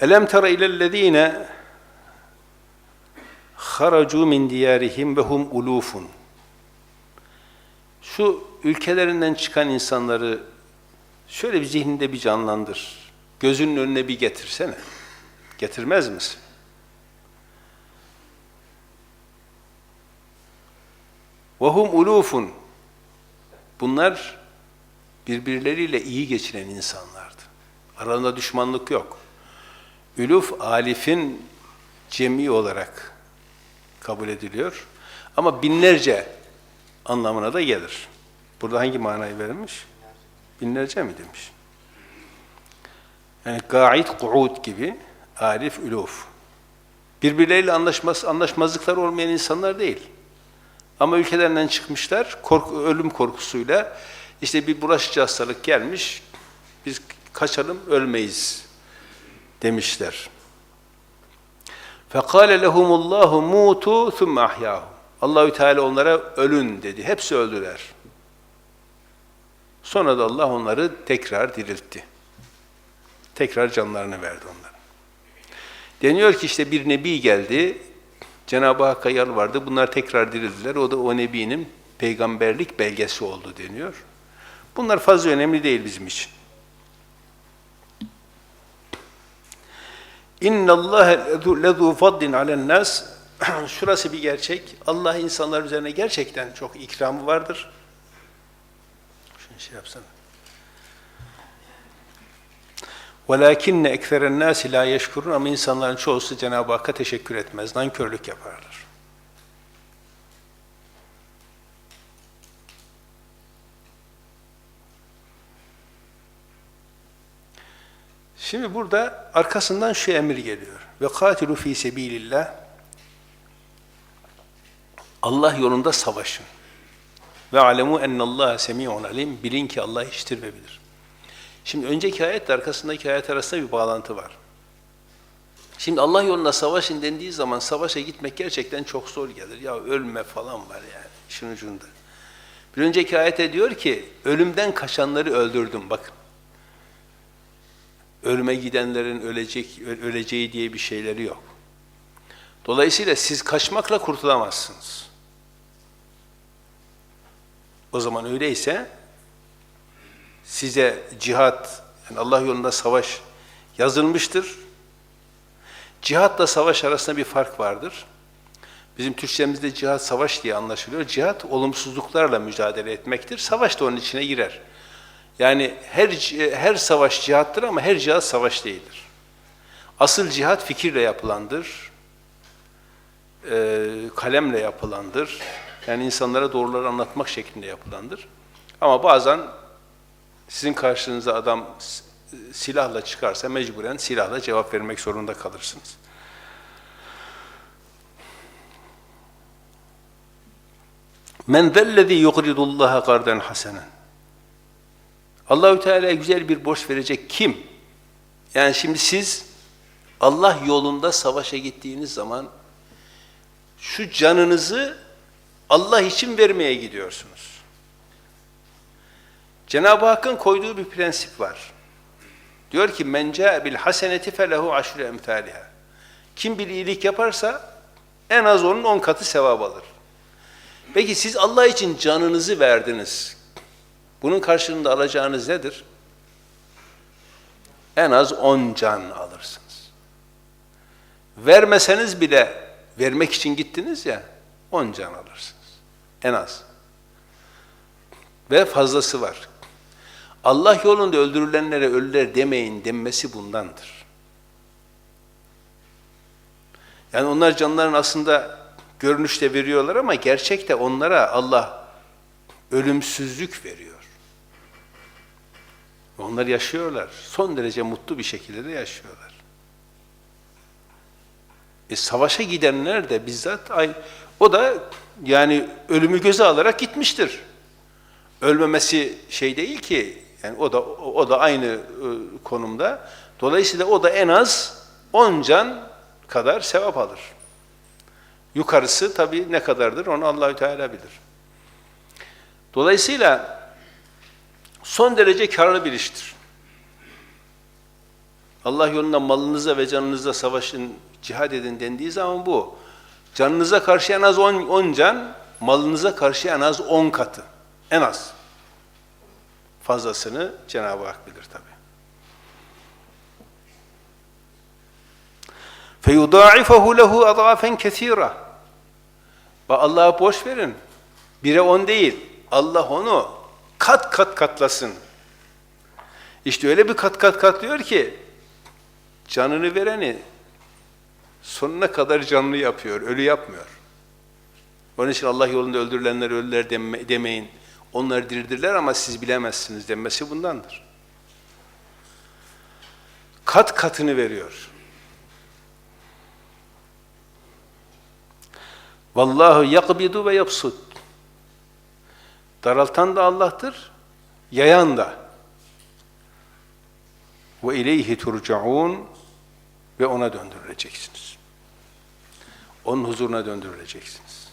Elem tara ilellezine haracu min diyarihim ve hum ulufun. Şu ülkelerinden çıkan insanları şöyle bir zihninde bir canlandır. Gözünün önüne bir getirsene. Getirmez misin? وَهُمْ ulufun. Bunlar birbirleriyle iyi geçinen insanlardı. Aralarında düşmanlık yok. Üluf, alifin cemi olarak kabul ediliyor. Ama binlerce anlamına da gelir. Burada hangi manayı verilmiş? Binlerce mi demiş? Yani ga'id, ku'ud gibi alif, üluf. Birbirleriyle anlaşmaz, anlaşmazlıklar olmayan insanlar değil. Ama ülkelerinden çıkmışlar, korku, ölüm korkusuyla işte bir bulaşıcı hastalık gelmiş, biz kaçalım ölmeyiz demişler. فَقَالَ لَهُمُ اللّٰهُ مُوتُوا ثُمَّ أَحْيَاهُمْ Allahü Teala onlara ölün dedi. Hepsi öldüler. Sonra da Allah onları tekrar diriltti. Tekrar canlarını verdi onlara. Deniyor ki işte bir nebi geldi, Cenab-ı Hakk'a yalvardı, bunlar tekrar dirildiler. O da o nebinin peygamberlik belgesi oldu deniyor. Bunlar fazla önemli değil bizim için. İnna Allah lezu fadlin alen nas. Şurası bir gerçek. Allah insanlar üzerine gerçekten çok ikramı vardır. Şunu şey yapsana. وَلَاكِنَّ اَكْفَرَ النَّاسِ لَا يَشْكُرُونَ Ama insanların çoğusu Cenab-ı Hakk'a teşekkür etmez, nankörlük yaparlar. Şimdi burada arkasından şu emir geliyor. Ve katilu fi sebilillah. Allah yolunda savaşın. Ve alemu ennallaha semi'un alim. Bilin ki Allah işitir ve bilir. Şimdi önceki ayetle arkasındaki ayet arasında bir bağlantı var. Şimdi Allah yolunda savaşın dendiği zaman savaşa gitmek gerçekten çok zor gelir. Ya ölme falan var yani işin ucunda. Bir önceki ayette diyor ki ölümden kaçanları öldürdüm bakın. Ölüme gidenlerin ölecek öleceği diye bir şeyleri yok. Dolayısıyla siz kaçmakla kurtulamazsınız. O zaman öyleyse size cihat, yani Allah yolunda savaş yazılmıştır. Cihatla savaş arasında bir fark vardır. Bizim Türkçemizde cihat savaş diye anlaşılıyor. Cihat olumsuzluklarla mücadele etmektir. Savaş da onun içine girer. Yani her her savaş cihattır ama her cihat savaş değildir. Asıl cihat fikirle yapılandır. E, kalemle yapılandır. Yani insanlara doğruları anlatmak şeklinde yapılandır. Ama bazen sizin karşınıza adam silahla çıkarsa mecburen silahla cevap vermek zorunda kalırsınız. Men zellezî yukridullâhe karden hasenen. Allahü Teala'ya güzel bir borç verecek kim? Yani şimdi siz Allah yolunda savaşa gittiğiniz zaman şu canınızı Allah için vermeye gidiyorsunuz. Cenab-ı Hakk'ın koyduğu bir prensip var. Diyor ki men ca'e bil haseneti felehu aşru emsaliha. Kim bir iyilik yaparsa en az onun on katı sevap alır. Peki siz Allah için canınızı verdiniz. Bunun karşılığında alacağınız nedir? En az on can alırsınız. Vermeseniz bile vermek için gittiniz ya, on can alırsınız. En az. Ve fazlası var. Allah yolunda öldürülenlere ölüler demeyin denmesi bundandır. Yani onlar canlarını aslında görünüşte veriyorlar ama gerçekte onlara Allah ölümsüzlük veriyor. Onlar yaşıyorlar. Son derece mutlu bir şekilde de yaşıyorlar. E, savaşa gidenler de bizzat ay o da yani ölümü göze alarak gitmiştir. Ölmemesi şey değil ki yani o da o da aynı e, konumda. Dolayısıyla o da en az 10 can kadar sevap alır. Yukarısı tabii ne kadardır onu Allahü Teala bilir. Dolayısıyla son derece karlı bir iştir. Allah yolunda malınıza ve canınıza savaşın, cihad edin dendiği zaman bu. Canınıza karşı en az 10 can, malınıza karşı en az 10 katı. En az. Fazlasını Cenab-ı Hak bilir tabi. فَيُضَاعِفَهُ لَهُ اَضْعَافًا كَثِيرًا Bak Allah'a boş verin. Bire on değil. Allah onu kat kat katlasın. İşte öyle bir kat kat katlıyor ki canını vereni sonuna kadar canlı yapıyor, ölü yapmıyor. Onun için Allah yolunda öldürülenler ölüler deme, demeyin. Onlar diridirler ama siz bilemezsiniz denmesi bundandır. Kat katını veriyor. Vallahu yakbidu ve yapsud. Daraltan da Allah'tır, yayan da. Ve ileyhi turcaun ve ona döndürüleceksiniz. Onun huzuruna döndürüleceksiniz.